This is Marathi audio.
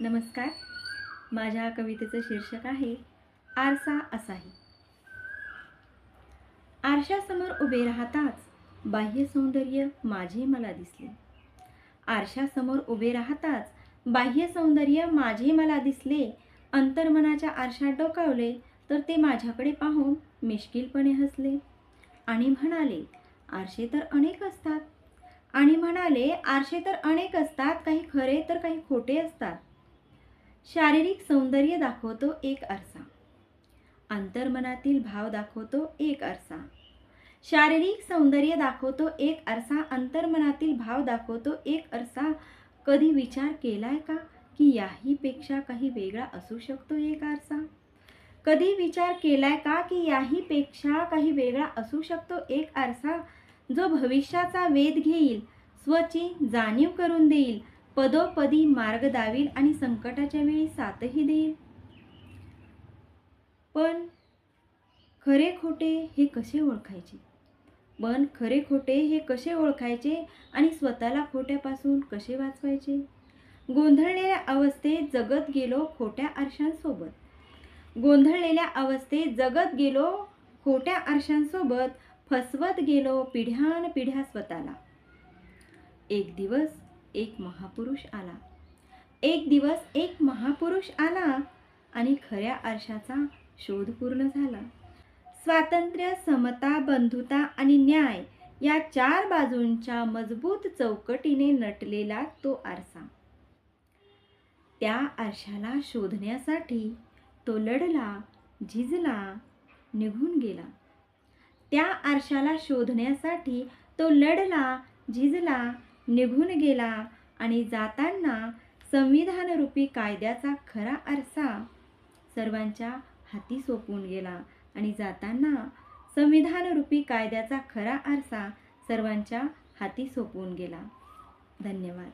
नमस्कार. माझ्या कवितेचं शीर्षक आहे आरसा असाही. आरशासमोर उभे राहताच बाह्य सौंदर्य माझे मला दिसले. आरशासमोर उभे राहताच बाह्य सौंदर्य माझे मला दिसले. अंतर्मनाच्या आरशात डोकावले तर ते माझ्याकडे पाहून मिश्किलपणे हसले. आणि म्हणाले आरशे तर अनेक असतात. आणि म्हणाले आरशे तर अनेक असतात. काही खरे तर काही खोटे असतात. शारीरिक सौंदर्य दाखवतो एक आरसा अंतर्मनातील भाव दाखवतो एक आरसा शारीरिक सौंदर्य दाखवतो एक आरसा अंतर्मनातील भाव दाखवतो एक आरसा कधी विचार केलाय का? की याहीपेक्षा काही वेगळा असू शकतो एक आरसा कधी विचार केलाय का? की याहीपेक्षा काही वेगळा असू शकतो एक आरसा जो भविष्याचा वेध घेईल स्वची जाणीव करून देईल पदोपदी मार्ग दावील आणि संकटाच्या वेळी साथही देईल. पण खरे खोटे हे कसे ओळखायचे? पण खरे खोटे हे कसे ओळखायचे आणि स्वतःला खोट्यापासून कसे वाचवायचे? गोंधळलेल्या अवस्थेत जगत गेलो खोट्या आरशांसोबत. गोंधळलेल्या अवस्थेत जगत गेलो खोट्या आरशांसोबत फसवत गेलो पिढ्यान पिढ्या स्वतःला. एक दिवस एक महापुरुष आला. एक दिवस एक महापुरुष आला आणि खऱ्या आरशाचा शोध पूर्ण झाला. स्वातंत्र्य समता बंधुता आणि न्याय या चार बाजूंच्या मजबूत चौकटीने नटलेला तो आरसा. त्या आरशाला शोधण्यासाठी तो लढला झिजला निघून गेला. त्या आरशाला शोधण्यासाठी तो लढला झिजला निघून गेला आणि जाताना संविधानरूपी कायद्याचा खरा आरसा सर्वांच्या हाती सोपून गेला आणि जाताना संविधानरूपी कायद्याचा खरा आरसा सर्वांच्या हाती सोपवून गेला. धन्यवाद.